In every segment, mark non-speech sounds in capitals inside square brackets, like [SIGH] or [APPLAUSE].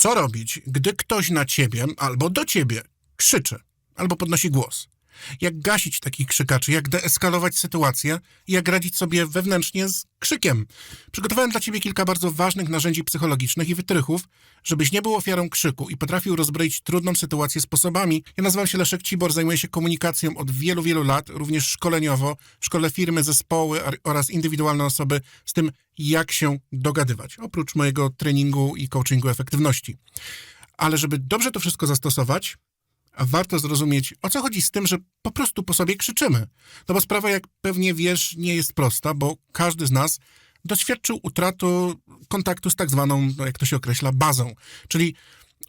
Co robić, gdy ktoś na ciebie albo do ciebie krzyczy albo podnosi głos? Jak gasić takich krzykaczy, jak deeskalować sytuację i jak radzić sobie wewnętrznie z krzykiem? Przygotowałem dla ciebie kilka bardzo ważnych narzędzi psychologicznych i wytrychów, żebyś nie był ofiarą krzyku i potrafił rozbroić trudną sytuację sposobami. Ja nazywam się Leszek Cibor, zajmuję się komunikacją od wielu, wielu lat, również szkoleniowo, szkole firmy, zespoły oraz indywidualne osoby z tym, jak się dogadywać, oprócz mojego treningu i coachingu efektywności. Ale żeby dobrze to wszystko zastosować, warto zrozumieć, o co chodzi z tym, że po prostu po sobie krzyczymy. No bo sprawa, jak pewnie wiesz, nie jest prosta, bo każdy z nas doświadczył utraty kontaktu z tak zwaną, no jak to się określa, bazą, czyli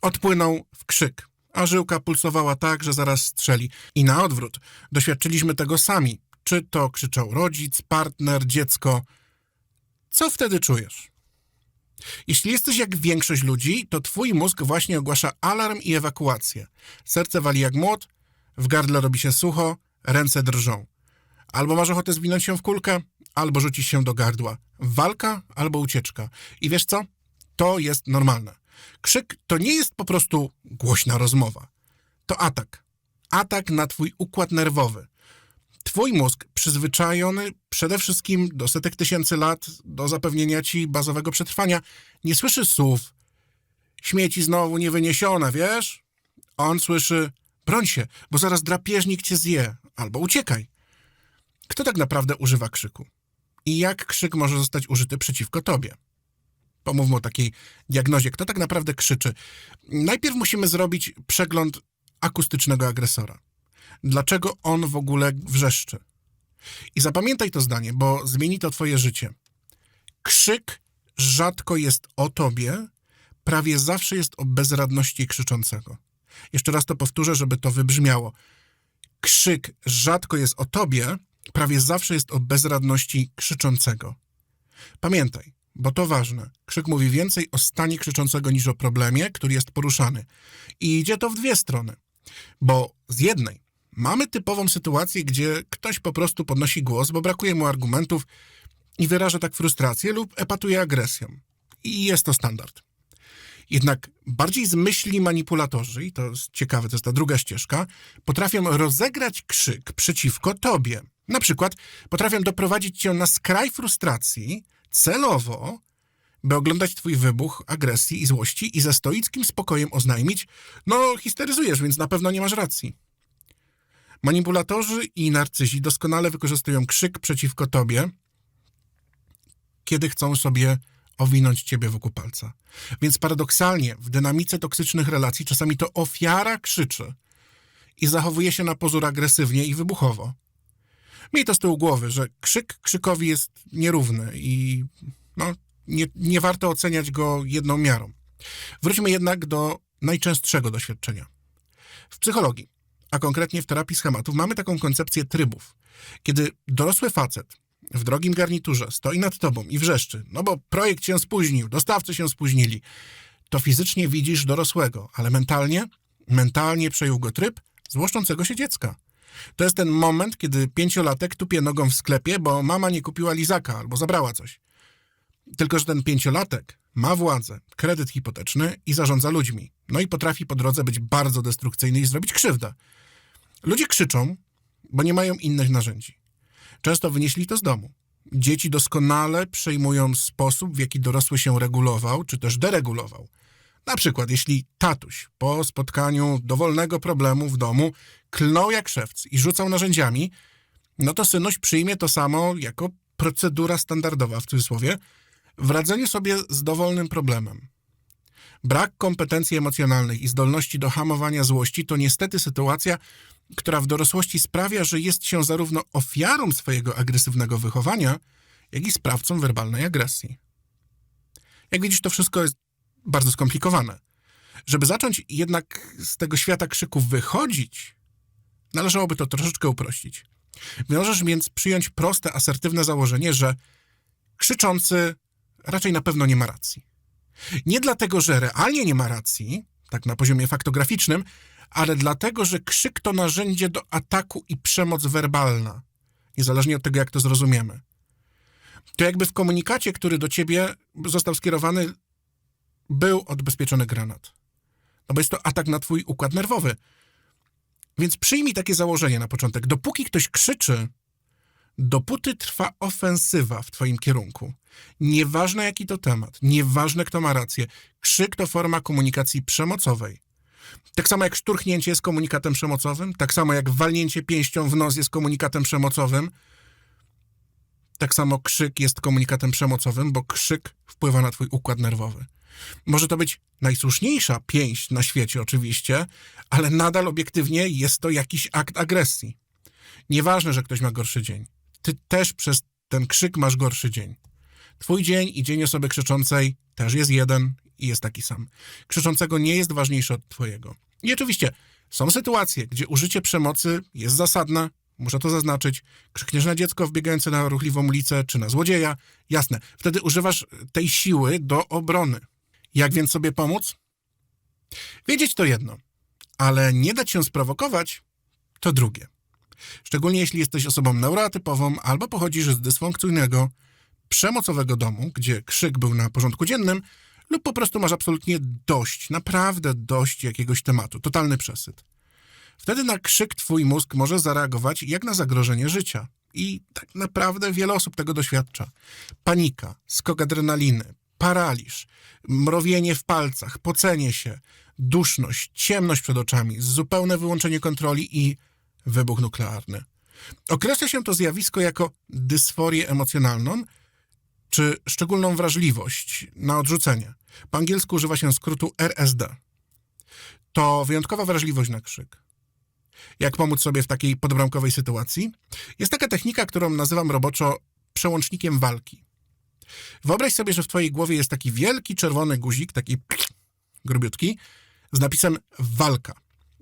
odpłynął w krzyk, a żyłka pulsowała tak, że zaraz strzeli. I na odwrót, doświadczyliśmy tego sami. Czy to krzyczał rodzic, partner, dziecko. Co wtedy czujesz? Jeśli jesteś jak większość ludzi, to twój mózg właśnie ogłasza alarm i ewakuację. Serce wali jak młot, w gardle robi się sucho, ręce drżą. Albo masz ochotę zwinąć się w kulkę, albo rzucić się do gardła. Walka albo ucieczka. I wiesz co? To jest normalne. Krzyk to nie jest po prostu głośna rozmowa. To atak. Atak na twój układ nerwowy. Twój mózg, przyzwyczajony przede wszystkim do setek tysięcy lat do zapewnienia ci bazowego przetrwania, nie słyszy słów śmieci znowu nie wyniesione, wiesz? On słyszy broń się, bo zaraz drapieżnik cię zje, albo uciekaj. Kto tak naprawdę używa krzyku? I jak krzyk może zostać użyty przeciwko tobie? Pomówmy o takiej diagnozie. Kto tak naprawdę krzyczy? Najpierw musimy zrobić przegląd akustycznego agresora. Dlaczego on w ogóle wrzeszczy? I zapamiętaj to zdanie, bo zmieni to twoje życie. Krzyk rzadko jest o tobie, prawie zawsze jest o bezradności krzyczącego. Jeszcze raz to powtórzę, żeby to wybrzmiało. Krzyk rzadko jest o tobie, prawie zawsze jest o bezradności krzyczącego. Pamiętaj, bo to ważne. Krzyk mówi więcej o stanie krzyczącego niż o problemie, który jest poruszany. I idzie to w dwie strony. Bo z jednej mamy typową sytuację, gdzie ktoś po prostu podnosi głos, bo brakuje mu argumentów i wyraża tak frustrację lub epatuje agresją. I jest to standard. Jednak bardziej zmyślni manipulatorzy, i to jest ciekawe, to jest ta druga ścieżka, potrafią rozegrać krzyk przeciwko tobie. Na przykład potrafią doprowadzić cię na skraj frustracji celowo, by oglądać twój wybuch agresji i złości i ze stoickim spokojem oznajmić, no histeryzujesz, więc na pewno nie masz racji. Manipulatorzy i narcyzi doskonale wykorzystują krzyk przeciwko tobie, kiedy chcą sobie owinąć ciebie wokół palca. Więc paradoksalnie w dynamice toksycznych relacji czasami to ofiara krzyczy i zachowuje się na pozór agresywnie i wybuchowo. Miej to z tyłu głowy, że krzyk krzykowi jest nierówny i no, nie, nie warto oceniać go jedną miarą. Wróćmy jednak do najczęstszego doświadczenia. W psychologii, a konkretnie w terapii schematów, mamy taką koncepcję trybów. Kiedy dorosły facet w drogim garniturze stoi nad tobą i wrzeszczy, no bo projekt się spóźnił, dostawcy się spóźnili, to fizycznie widzisz dorosłego, ale mentalnie, mentalnie przejął go tryb złoszczącego się dziecka. To jest ten moment, kiedy pięciolatek tupie nogą w sklepie, bo mama nie kupiła lizaka albo zabrała coś. Tylko, że ten pięciolatek ma władzę, kredyt hipoteczny i zarządza ludźmi. No i potrafi po drodze być bardzo destrukcyjny i zrobić krzywdę. Ludzie krzyczą, bo nie mają innych narzędzi. Często wynieśli to z domu. Dzieci doskonale przejmują sposób, w jaki dorosły się regulował, czy też deregulował. Na przykład, jeśli tatuś po spotkaniu dowolnego problemu w domu klnął jak szewc i rzucał narzędziami, no to synuś przyjmie to samo jako procedura standardowa, w cudzysłowie, w radzeniu sobie z dowolnym problemem. Brak kompetencji emocjonalnych i zdolności do hamowania złości to niestety sytuacja, która w dorosłości sprawia, że jest się zarówno ofiarą swojego agresywnego wychowania, jak i sprawcą werbalnej agresji. Jak widzisz, to wszystko jest bardzo skomplikowane. Żeby zacząć jednak z tego świata krzyków wychodzić, należałoby to troszeczkę uprościć. Możesz więc przyjąć proste, asertywne założenie, że krzyczący raczej na pewno nie ma racji. Nie dlatego, że realnie nie ma racji, tak na poziomie faktograficznym, ale dlatego, że krzyk to narzędzie do ataku i przemoc werbalna, niezależnie od tego, jak to zrozumiemy. To jakby w komunikacie, który do ciebie został skierowany, był odbezpieczony granat. No bo jest to atak na twój układ nerwowy. Więc przyjmij takie założenie na początek. Dopóki ktoś krzyczy, dopóty trwa ofensywa w twoim kierunku. Nieważne jaki to temat, nieważne kto ma rację, krzyk to forma komunikacji przemocowej. Tak samo jak szturchnięcie jest komunikatem przemocowym, tak samo jak walnięcie pięścią w nos jest komunikatem przemocowym, tak samo krzyk jest komunikatem przemocowym, bo krzyk wpływa na twój układ nerwowy. Może to być najsłuszniejsza pięść na świecie, oczywiście, ale nadal obiektywnie jest to jakiś akt agresji. Nieważne, że ktoś ma gorszy dzień. Ty też przez ten krzyk masz gorszy dzień. Twój dzień i dzień osoby krzyczącej też jest jeden i jest taki sam. Krzyczącego nie jest ważniejszy od twojego. I oczywiście są sytuacje, gdzie użycie przemocy jest zasadne, muszę to zaznaczyć. Krzykniesz na dziecko wbiegające na ruchliwą ulicę, czy na złodzieja. Jasne, wtedy używasz tej siły do obrony. Jak więc sobie pomóc? Wiedzieć to jedno, ale nie dać się sprowokować to drugie. Szczególnie jeśli jesteś osobą neurotypową albo pochodzisz z dysfunkcyjnego, przemocowego domu, gdzie krzyk był na porządku dziennym, lub po prostu masz absolutnie dość, naprawdę dość jakiegoś tematu, totalny przesyt. Wtedy na krzyk twój mózg może zareagować jak na zagrożenie życia. I tak naprawdę wiele osób tego doświadcza. Panika, skok adrenaliny, paraliż, mrowienie w palcach, pocenie się, duszność, ciemność przed oczami, zupełne wyłączenie kontroli i wybuch nuklearny. Określa się to zjawisko jako dysforię emocjonalną czy szczególną wrażliwość na odrzucenie. Po angielsku używa się skrótu RSD. To wyjątkowa wrażliwość na krzyk. Jak pomóc sobie w takiej podbramkowej sytuacji? Jest taka technika, którą nazywam roboczo przełącznikiem walki. Wyobraź sobie, że w twojej głowie jest taki wielki czerwony guzik, taki [TSK] grubiutki, z napisem walka.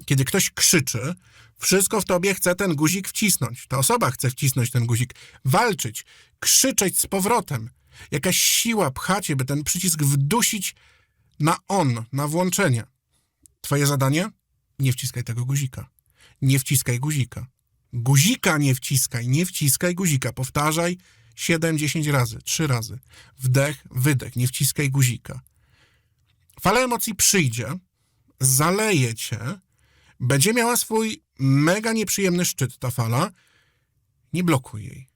Kiedy ktoś krzyczy, wszystko w tobie chce ten guzik wcisnąć. Ta osoba chce wcisnąć ten guzik, walczyć, krzyczeć z powrotem. Jakaś siła pcha cię, by ten przycisk wdusić na on, na włączenie. Twoje zadanie? Nie wciskaj tego guzika. Nie wciskaj guzika. Guzika nie wciskaj, nie wciskaj guzika. Powtarzaj 7-10 razy, 3 razy. Wdech, wydech, nie wciskaj guzika. Fala emocji przyjdzie, zaleje cię, będzie miała swój mega nieprzyjemny szczyt ta fala. Nie blokuj jej.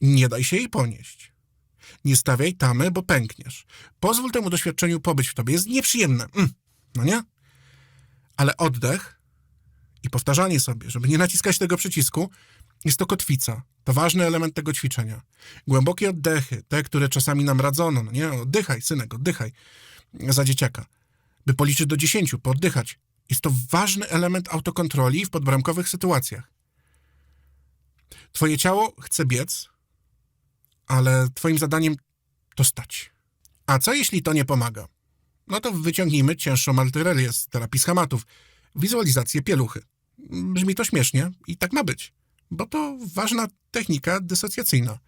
Nie daj się jej ponieść. Nie stawiaj tamy, bo pękniesz. Pozwól temu doświadczeniu pobyć w tobie. Jest nieprzyjemne. Mm, no nie? Ale oddech i powtarzanie sobie, żeby nie naciskać tego przycisku, jest to kotwica. To ważny element tego ćwiczenia. Głębokie oddechy, te, które czasami nam radzono. No nie? Oddychaj, synek, oddychaj. Za dzieciaka. By policzyć do dziesięciu, pooddychać. Jest to ważny element autokontroli w podbramkowych sytuacjach. Twoje ciało chce biec, ale twoim zadaniem to stać. A co jeśli to nie pomaga? No to wyciągnijmy cięższą altyrelię z terapii schematów, wizualizację pieluchy. Brzmi to śmiesznie i tak ma być, bo to ważna technika dysocjacyjna.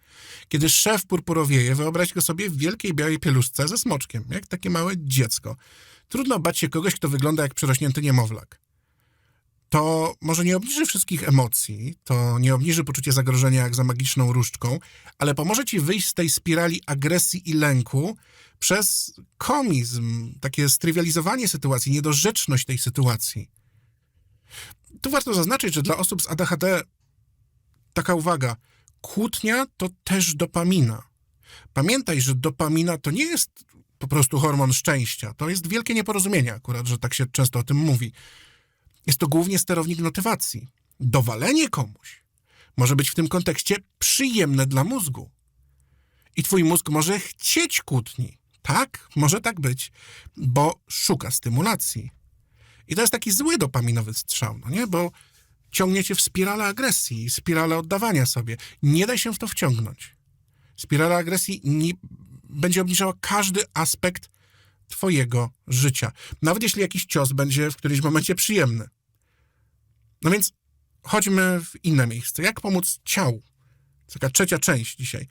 Kiedy szef purpurowieje, wyobraź go sobie w wielkiej białej pieluszce ze smoczkiem, jak takie małe dziecko. Trudno bać się kogoś, kto wygląda jak przerośnięty niemowlak. To może nie obniży wszystkich emocji, to nie obniży poczucia zagrożenia jak za magiczną różdżką, ale pomoże ci wyjść z tej spirali agresji i lęku przez komizm, takie strywializowanie sytuacji, niedorzeczność tej sytuacji. Tu warto zaznaczyć, że dla osób z ADHD taka uwaga, kłótnia to też dopamina. Pamiętaj, że dopamina to nie jest po prostu hormon szczęścia. To jest wielkie nieporozumienie akurat, że tak się często o tym mówi. Jest to głównie sterownik motywacji. Dowalenie komuś może być w tym kontekście przyjemne dla mózgu. I twój mózg może chcieć kłótni. Tak, może tak być, bo szuka stymulacji. I to jest taki zły dopaminowy strzał, no nie? Bo ciągniecie w spiralę agresji, spiralę oddawania sobie. Nie daj się w to wciągnąć. Spirala agresji nie, będzie obniżała każdy aspekt twojego życia. Nawet jeśli jakiś cios będzie w którymś momencie przyjemny. No więc chodźmy w inne miejsce. Jak pomóc ciału? Taka trzecia część dzisiaj.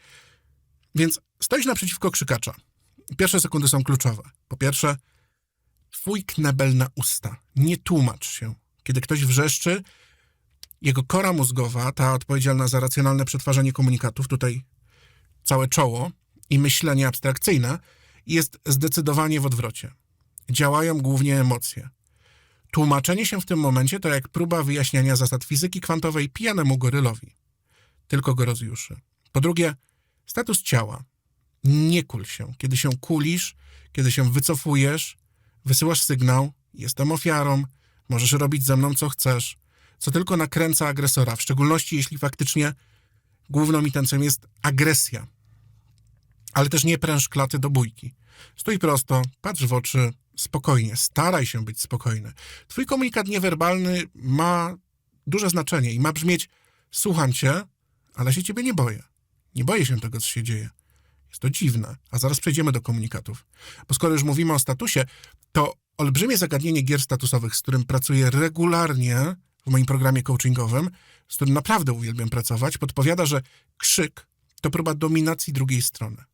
Więc stoisz naprzeciwko krzykacza. Pierwsze sekundy są kluczowe. Po pierwsze, twój knebel na usta. Nie tłumacz się. Kiedy ktoś wrzeszczy, jego kora mózgowa, ta odpowiedzialna za racjonalne przetwarzanie komunikatów, tutaj całe czoło i myślenie abstrakcyjne, jest zdecydowanie w odwrocie. Działają głównie emocje. Tłumaczenie się w tym momencie to jak próba wyjaśniania zasad fizyki kwantowej pijanemu gorylowi. Tylko go rozjuszy. Po drugie, status ciała. Nie kul się. Kiedy się kulisz, kiedy się wycofujesz, wysyłasz sygnał, jestem ofiarą, możesz robić ze mną co chcesz, co tylko nakręca agresora, w szczególności jeśli faktycznie główną intencją jest agresja. Ale też nie pręż klaty do bójki. Stój prosto, patrz w oczy, spokojnie, staraj się być spokojny. Twój komunikat niewerbalny ma duże znaczenie i ma brzmieć: Słucham cię, ale się ciebie nie boję. Nie boję się tego, co się dzieje. Jest to dziwne, a zaraz przejdziemy do komunikatów. Bo skoro już mówimy o statusie, to olbrzymie zagadnienie gier statusowych, z którym pracuję regularnie w moim programie coachingowym, z którym naprawdę uwielbiam pracować, podpowiada, że krzyk to próba dominacji drugiej strony.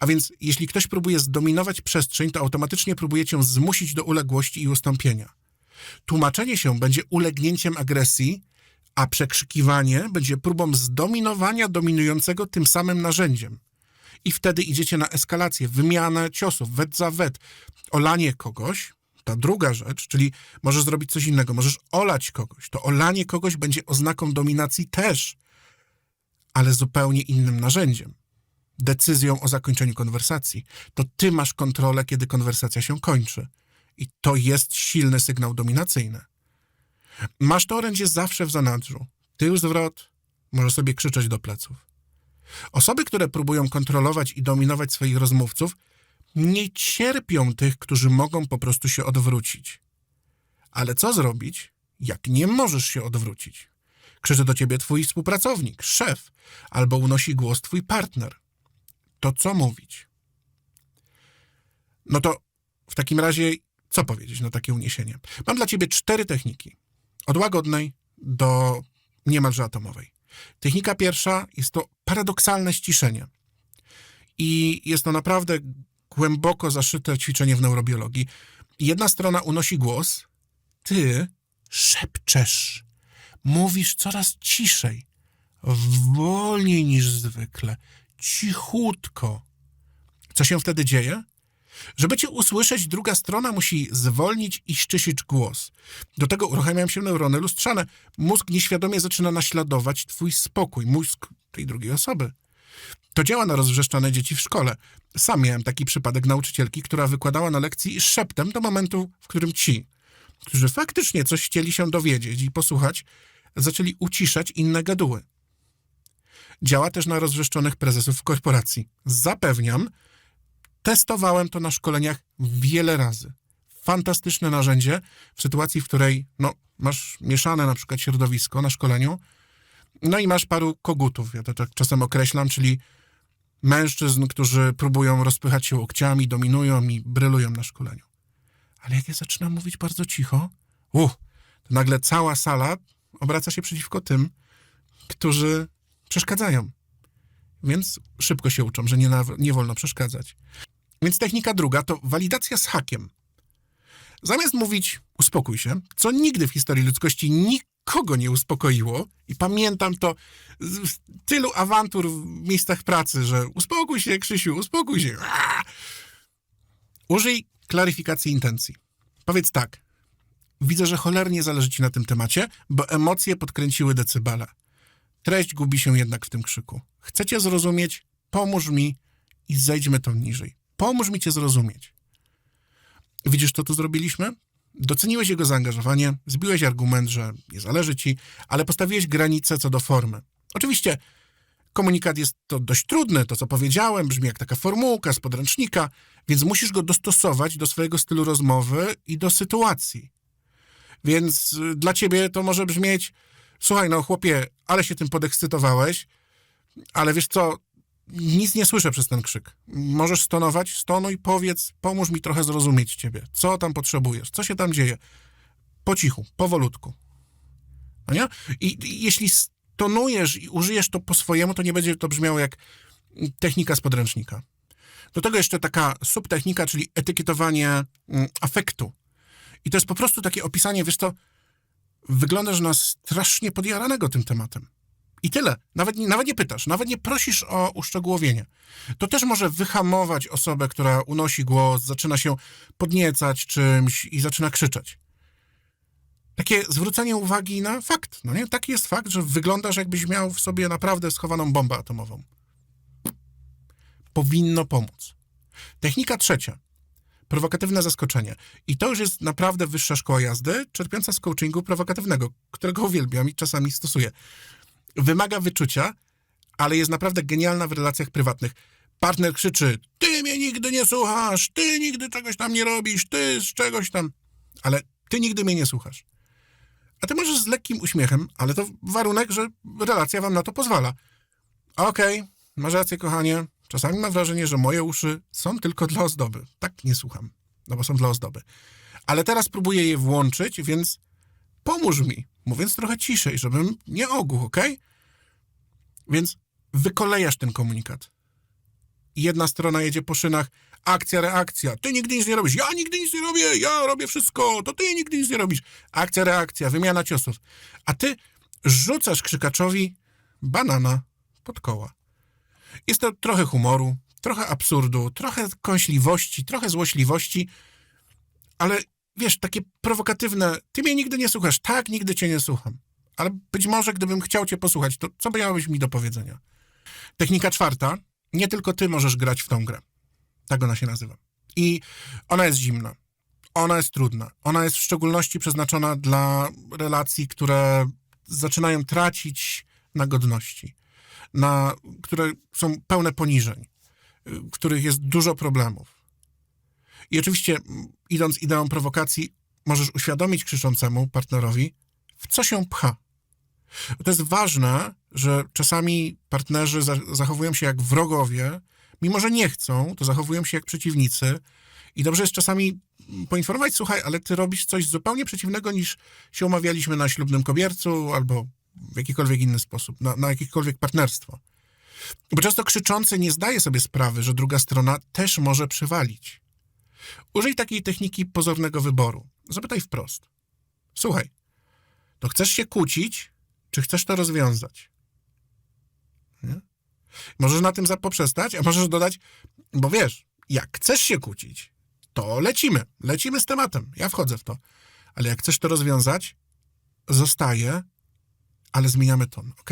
A więc jeśli ktoś próbuje zdominować przestrzeń, to automatycznie próbuje cię zmusić do uległości i ustąpienia. Tłumaczenie się będzie ulegnięciem agresji, a przekrzykiwanie będzie próbą zdominowania dominującego tym samym narzędziem. I wtedy idziecie na eskalację, wymianę ciosów, wet za wet, olanie kogoś, ta druga rzecz, czyli możesz zrobić coś innego, możesz olać kogoś. To olanie kogoś będzie oznaką dominacji też, ale zupełnie innym narzędziem. Decyzją o zakończeniu konwersacji. To ty masz kontrolę, kiedy konwersacja się kończy. I to jest silny sygnał dominacyjny. Masz to orędzie zawsze w zanadrzu. Tył zwrot, możesz sobie krzyczeć do pleców. Osoby, które próbują kontrolować i dominować swoich rozmówców, nie cierpią tych, którzy mogą po prostu się odwrócić. Ale co zrobić, jak nie możesz się odwrócić? Krzyczy do ciebie twój współpracownik, szef, albo unosi głos twój partner. To co mówić? No to w takim razie, co powiedzieć na takie uniesienie? Mam dla ciebie cztery techniki. Od łagodnej do niemalże atomowej. Technika pierwsza jest to paradoksalne ściszenie. I jest to naprawdę głęboko zaszyte ćwiczenie w neurobiologii. Jedna strona unosi głos, ty szepczesz, mówisz coraz ciszej, wolniej niż zwykle, cichutko. Co się wtedy dzieje? Żeby cię usłyszeć, druga strona musi zwolnić i ściszyć głos. Do tego uruchamiają się neurony lustrzane. Mózg nieświadomie zaczyna naśladować twój spokój, mózg tej drugiej osoby. To działa na rozwrzeszczone dzieci w szkole. Sam miałem taki przypadek nauczycielki, która wykładała na lekcji szeptem do momentu, w którym ci, którzy faktycznie coś chcieli się dowiedzieć i posłuchać, zaczęli uciszać inne gaduły. Działa też na rozwrzeszczonych prezesów korporacji. Zapewniam, testowałem to na szkoleniach wiele razy. Fantastyczne narzędzie w sytuacji, w której no, masz mieszane na przykład środowisko na szkoleniu, no i masz paru kogutów, ja to tak czasem określam, czyli mężczyzn, którzy próbują rozpychać się łokciami, dominują i brylują na szkoleniu. Ale jak ja zaczynam mówić bardzo cicho, uh, to nagle cała sala obraca się przeciwko tym, którzy przeszkadzają. Więc szybko się uczą, że nie, na, nie wolno przeszkadzać. Więc technika druga to walidacja z hakiem. Zamiast mówić uspokój się, co nigdy w historii ludzkości nikogo nie uspokoiło, i pamiętam to z tylu awantur w miejscach pracy, że uspokój się, Krzysiu, uspokój się. Użyj klaryfikacji intencji. Powiedz tak. Widzę, że cholernie zależy ci na tym temacie, bo emocje podkręciły decybale. Treść gubi się jednak w tym krzyku. Chcecie zrozumieć? Pomóż mi i zejdźmy to niżej. Pomóż mi cię zrozumieć. Widzisz, co tu zrobiliśmy? Doceniłeś jego zaangażowanie, zbiłeś argument, że nie zależy ci, ale postawiłeś granicę co do formy. Oczywiście komunikat jest to dość trudny, to co powiedziałem, brzmi jak taka formułka z podręcznika, więc musisz go dostosować do swojego stylu rozmowy i do sytuacji. Więc y, dla ciebie to może brzmieć, słuchaj, no chłopie, ale się tym podekscytowałeś, ale wiesz co, nic nie słyszę przez ten krzyk. Możesz stonować? Stonuj, powiedz, pomóż mi trochę zrozumieć ciebie. Co tam potrzebujesz? Co się tam dzieje? Po cichu, powolutku. No nie? I, I jeśli stonujesz i użyjesz to po swojemu, to nie będzie to brzmiało jak technika z podręcznika. Do tego jeszcze taka subtechnika, czyli etykietowanie mm, afektu. I to jest po prostu takie opisanie, wiesz co, wyglądasz na strasznie podjaranego tym tematem. I tyle. Nawet, nawet nie pytasz, nawet nie prosisz o uszczegółowienie. To też może wyhamować osobę, która unosi głos, zaczyna się podniecać czymś i zaczyna krzyczeć. Takie zwrócenie uwagi na fakt. No nie? Taki jest fakt, że wyglądasz, jakbyś miał w sobie naprawdę schowaną bombę atomową. Powinno pomóc. Technika trzecia. Prowokatywne zaskoczenie. I to już jest naprawdę wyższa szkoła jazdy, czerpiąca z coachingu prowokatywnego, którego uwielbiam i czasami stosuję. Wymaga wyczucia, ale jest naprawdę genialna w relacjach prywatnych. Partner krzyczy, ty mnie nigdy nie słuchasz, ty nigdy czegoś tam nie robisz, ty z czegoś tam, ale ty nigdy mnie nie słuchasz. A ty możesz z lekkim uśmiechem, ale to warunek, że relacja wam na to pozwala. Okej, masz rację, kochanie. Czasami mam wrażenie, że moje uszy są tylko dla ozdoby. Tak nie słucham, no bo są dla ozdoby. Ale teraz próbuję je włączyć, więc pomóż mi, mówiąc trochę ciszej, żebym nie ogłuch, okej? Więc wykolejasz ten komunikat. Jedna strona jedzie po szynach, akcja, reakcja. Ty nigdy nic nie robisz. Ja nigdy nic nie robię. Ja robię wszystko. To ty nigdy nic nie robisz. Akcja, reakcja, wymiana ciosów. A ty rzucasz krzykaczowi banana pod koła. Jest to trochę humoru, trochę absurdu, trochę kąśliwości, trochę złośliwości, ale wiesz, takie prowokatywne. Ty mnie nigdy nie słuchasz. Tak, nigdy cię nie słucham. Ale być może, gdybym chciał cię posłuchać, to co by miałeś mi do powiedzenia? Technika czwarta. Nie tylko ty możesz grać w tą grę. Tak ona się nazywa. I ona jest zimna. Ona jest trudna. Ona jest w szczególności przeznaczona dla relacji, które zaczynają tracić na godności, na, które są pełne poniżeń, y, w których jest dużo problemów. I oczywiście, idąc ideą prowokacji, możesz uświadomić krzyczącemu partnerowi, w co się pcha. To jest ważne, że czasami partnerzy za- zachowują się jak wrogowie, mimo że nie chcą, to zachowują się jak przeciwnicy. I dobrze jest czasami poinformować, słuchaj, ale ty robisz coś zupełnie przeciwnego niż się umawialiśmy na ślubnym kobiercu albo w jakikolwiek inny sposób, na, na jakiekolwiek partnerstwo. Bo często krzyczący nie zdaje sobie sprawy, że druga strona też może przywalić. Użyj takiej techniki pozornego wyboru. Zapytaj wprost. Słuchaj, to chcesz się kłócić, czy chcesz to rozwiązać? Nie? Możesz na tym za- poprzestać, a możesz dodać, bo wiesz, jak chcesz się kłócić, to lecimy, lecimy z tematem, ja wchodzę w to. Ale jak chcesz to rozwiązać, zostaje, ale zmieniamy ton, ok?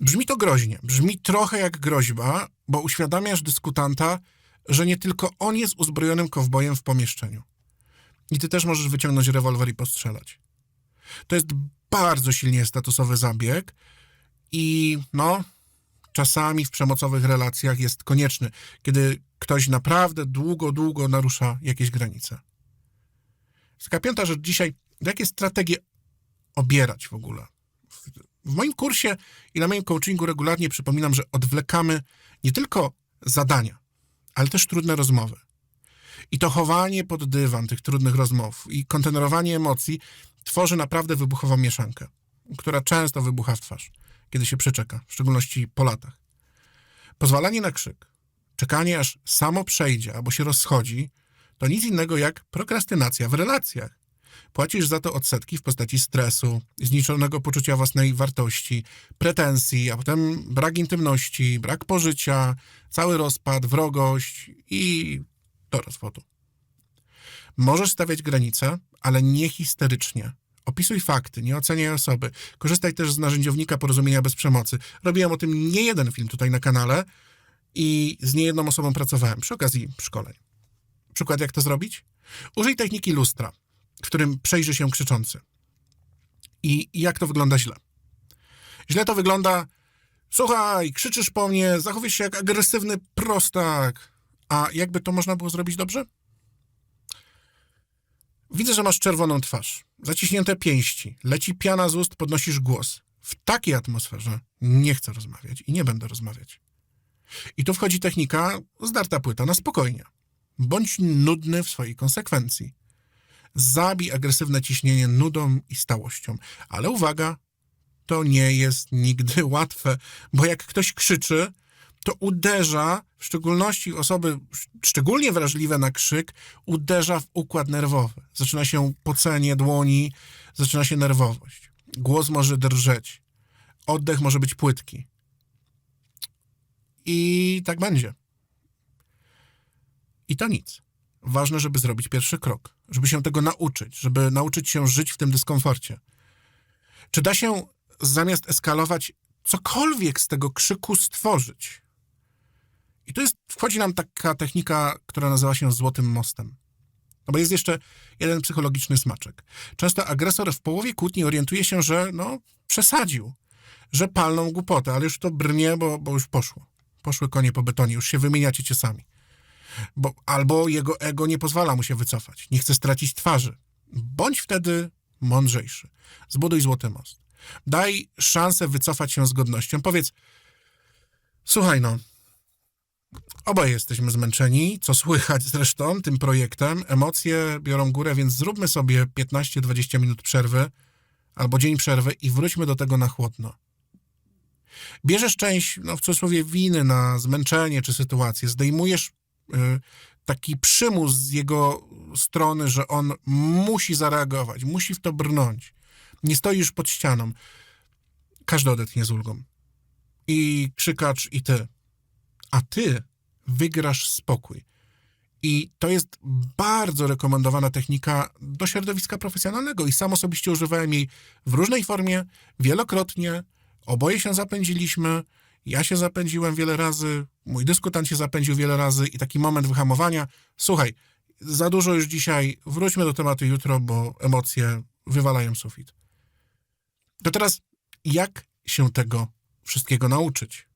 Brzmi to groźnie, brzmi trochę jak groźba, bo uświadamiasz dyskutanta, że nie tylko on jest uzbrojonym kowbojem w pomieszczeniu. I ty też możesz wyciągnąć rewolwer i postrzelać. To jest bardzo silnie statusowy zabieg i no, czasami w przemocowych relacjach jest konieczny, kiedy ktoś naprawdę długo, długo narusza jakieś granice. Taka piąta rzecz dzisiaj, jakie strategie obierać w ogóle. W moim kursie i na moim coachingu regularnie przypominam, że odwlekamy nie tylko zadania, ale też trudne rozmowy. I to chowanie pod dywan tych trudnych rozmów i kontenerowanie emocji tworzy naprawdę wybuchową mieszankę, która często wybucha w twarz, kiedy się przeczeka, w szczególności po latach. Pozwalanie na krzyk, czekanie aż samo przejdzie albo się rozchodzi, to nic innego jak prokrastynacja w relacjach. Płacisz za to odsetki w postaci stresu, zniczonego poczucia własnej wartości, pretensji, a potem brak intymności, brak pożycia, cały rozpad, wrogość i do rozwodu. Możesz stawiać granice, ale nie histerycznie. Opisuj fakty, nie oceniaj osoby. Korzystaj też z narzędziownika porozumienia bez przemocy. Robiłem o tym nie jeden film tutaj na kanale i z niejedną osobą pracowałem przy okazji szkoleń. Przykład, jak to zrobić? Użyj techniki lustra, w którym przejrzy się krzyczący. I jak to wygląda źle? Źle to wygląda, słuchaj, krzyczysz po mnie, zachowujesz się jak agresywny prostak. A jakby to można było zrobić dobrze? Widzę, że masz czerwoną twarz, zaciśnięte pięści, leci piana z ust, podnosisz głos. W takiej atmosferze nie chcę rozmawiać i nie będę rozmawiać. I tu wchodzi technika zdarta płyta na spokojnie. Bądź nudny w swojej konsekwencji. Zabij agresywne ciśnienie nudą i stałością. Ale uwaga, to nie jest nigdy [LAUGHS] łatwe, bo jak ktoś krzyczy, to uderza, w szczególności osoby szczególnie wrażliwe na krzyk, uderza w układ nerwowy. Zaczyna się pocenie dłoni, zaczyna się nerwowość. Głos może drżeć. oddech może być płytki. I tak będzie. I to nic. Ważne, żeby zrobić pierwszy krok, żeby się tego nauczyć, żeby nauczyć się żyć w tym dyskomforcie. Czy da się zamiast eskalować cokolwiek z tego krzyku stworzyć? I tu jest, wchodzi nam taka technika, która nazywa się złotym mostem. No bo jest jeszcze jeden psychologiczny smaczek. Często agresor w połowie kłótni orientuje się, że no, przesadził, że palną głupotę, ale już to brnie, bo, bo już poszło. Poszły konie po betonie, już się wymieniacie ciosami. Bo, albo jego ego nie pozwala mu się wycofać, nie chce stracić twarzy. Bądź wtedy mądrzejszy. Zbuduj złoty most. Daj szansę wycofać się z godnością. Powiedz, słuchaj no, Obaj jesteśmy zmęczeni, co słychać zresztą tym projektem. Emocje biorą górę, więc zróbmy sobie 15-20 minut przerwy albo dzień przerwy i wróćmy do tego na chłodno. Bierzesz część, no w cudzysłowie, winy na zmęczenie czy sytuację, zdejmujesz taki przymus z jego strony, że on musi zareagować, musi w to brnąć. Nie stoisz pod ścianą. Każdy odetchnie z ulgą. I krzykacz, i ty a ty wygrasz spokój. I to jest bardzo rekomendowana technika do środowiska profesjonalnego i sam osobiście używałem jej w różnej formie, wielokrotnie. Oboje się zapędziliśmy, ja się zapędziłem wiele razy, mój dyskutant się zapędził wiele razy i taki moment wyhamowania. Słuchaj, za dużo już dzisiaj, wróćmy do tematu jutro, bo emocje wywalają sufit. To teraz, jak się tego wszystkiego nauczyć?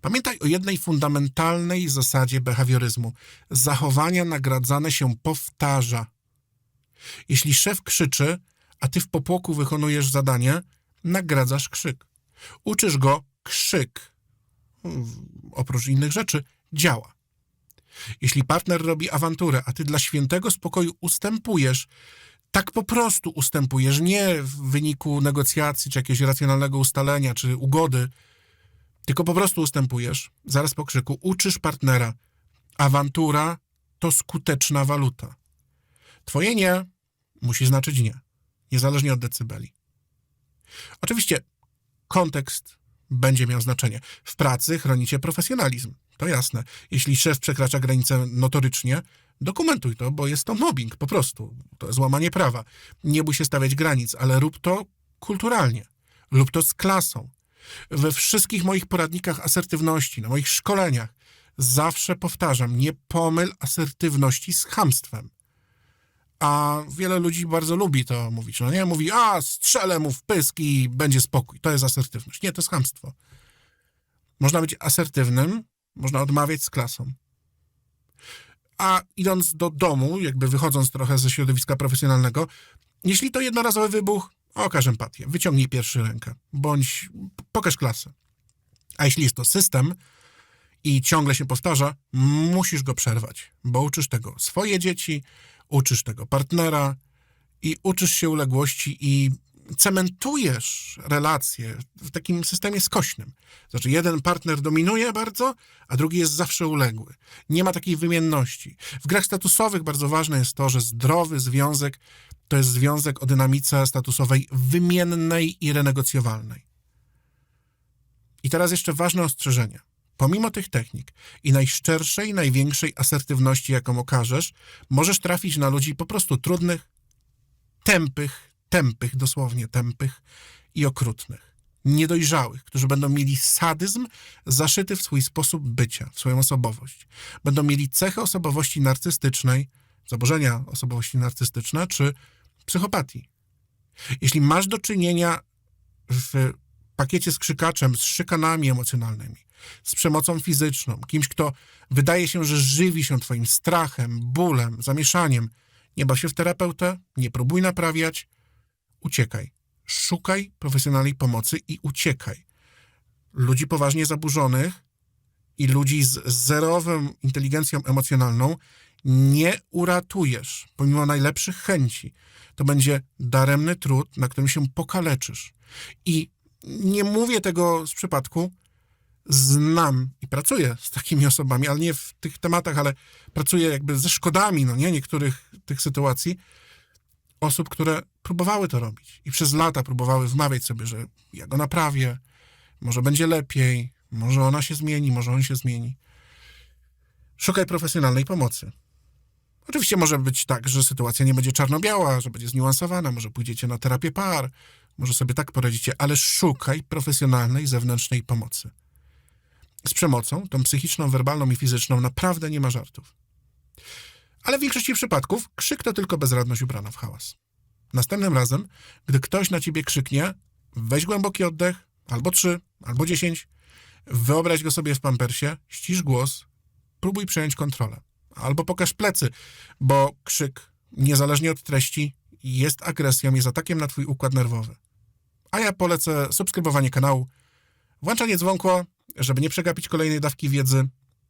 Pamiętaj o jednej fundamentalnej zasadzie behawioryzmu. Zachowania nagradzane się powtarza. Jeśli szef krzyczy, a ty w popłoku wykonujesz zadanie, nagradzasz krzyk. Uczysz go krzyk. Oprócz innych rzeczy, działa. Jeśli partner robi awanturę, a ty dla świętego spokoju ustępujesz, tak po prostu ustępujesz, nie w wyniku negocjacji, czy jakiegoś racjonalnego ustalenia, czy ugody, tylko po prostu ustępujesz, zaraz po krzyku, uczysz partnera. Awantura to skuteczna waluta. Twoje nie musi znaczyć nie, niezależnie od decybeli. Oczywiście kontekst będzie miał znaczenie. W pracy chronicie profesjonalizm, to jasne. Jeśli szef przekracza granicę notorycznie, dokumentuj to, bo jest to mobbing, po prostu. To jest łamanie prawa. Nie bój się stawiać granic, ale rób to kulturalnie. Lub to z klasą. We wszystkich moich poradnikach asertywności, na moich szkoleniach zawsze powtarzam, nie pomyl asertywności z chamstwem. A wiele ludzi bardzo lubi to mówić. No nie, mówi, a strzelę mu w pysk i będzie spokój. To jest asertywność. Nie, to jest chamstwo. Można być asertywnym, można odmawiać z klasą. A idąc do domu, jakby wychodząc trochę ze środowiska profesjonalnego, jeśli to jednorazowy wybuch, Okaż empatię, wyciągnij pierwszy rękę, bądź pokaż klasę. A jeśli jest to system i ciągle się powtarza, musisz go przerwać, bo uczysz tego swoje dzieci, uczysz tego partnera i uczysz się uległości i cementujesz relacje w takim systemie skośnym. Znaczy, jeden partner dominuje bardzo, a drugi jest zawsze uległy. Nie ma takiej wymienności. W grach statusowych bardzo ważne jest to, że zdrowy związek to jest związek o dynamice statusowej wymiennej i renegocjowalnej. I teraz jeszcze ważne ostrzeżenie. Pomimo tych technik i najszczerszej, największej asertywności, jaką okażesz, możesz trafić na ludzi po prostu trudnych, tępych, tępych, dosłownie tępych i okrutnych. Niedojrzałych, którzy będą mieli sadyzm zaszyty w swój sposób bycia, w swoją osobowość. Będą mieli cechy osobowości narcystycznej, zaburzenia osobowości narcystyczne, czy psychopatii. Jeśli masz do czynienia w pakiecie z krzykaczem, z szykanami emocjonalnymi, z przemocą fizyczną, kimś, kto wydaje się, że żywi się twoim strachem, bólem, zamieszaniem, nie baw się w terapeutę, nie próbuj naprawiać, uciekaj. Szukaj profesjonalnej pomocy i uciekaj. Ludzi poważnie zaburzonych i ludzi z zerową inteligencją emocjonalną nie uratujesz, pomimo najlepszych chęci. To będzie daremny trud, na którym się pokaleczysz. I nie mówię tego z przypadku, znam i pracuję z takimi osobami, ale nie w tych tematach, ale pracuję jakby ze szkodami, no nie, niektórych tych sytuacji, osób, które próbowały to robić i przez lata próbowały wmawiać sobie, że ja go naprawię, może będzie lepiej, może ona się zmieni, może on się zmieni. Szukaj profesjonalnej pomocy. Oczywiście może być tak, że sytuacja nie będzie czarno-biała, że będzie zniuansowana, może pójdziecie na terapię par, może sobie tak poradzicie, ale szukaj profesjonalnej, zewnętrznej pomocy. Z przemocą, tą psychiczną, werbalną i fizyczną, naprawdę nie ma żartów. Ale w większości przypadków krzyk to tylko bezradność ubrana w hałas. Następnym razem, gdy ktoś na ciebie krzyknie, weź głęboki oddech, albo trzy, albo dziesięć, wyobraź go sobie w pampersie, ścisz głos, próbuj przejąć kontrolę. Albo pokaż plecy, bo krzyk, niezależnie od treści, jest agresją, jest atakiem na twój układ nerwowy. A ja polecę subskrybowanie kanału, włączanie dzwonka, żeby nie przegapić kolejnej dawki wiedzy.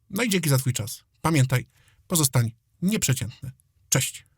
No i dzięki za twój czas. Pamiętaj, pozostań nieprzeciętny. Cześć.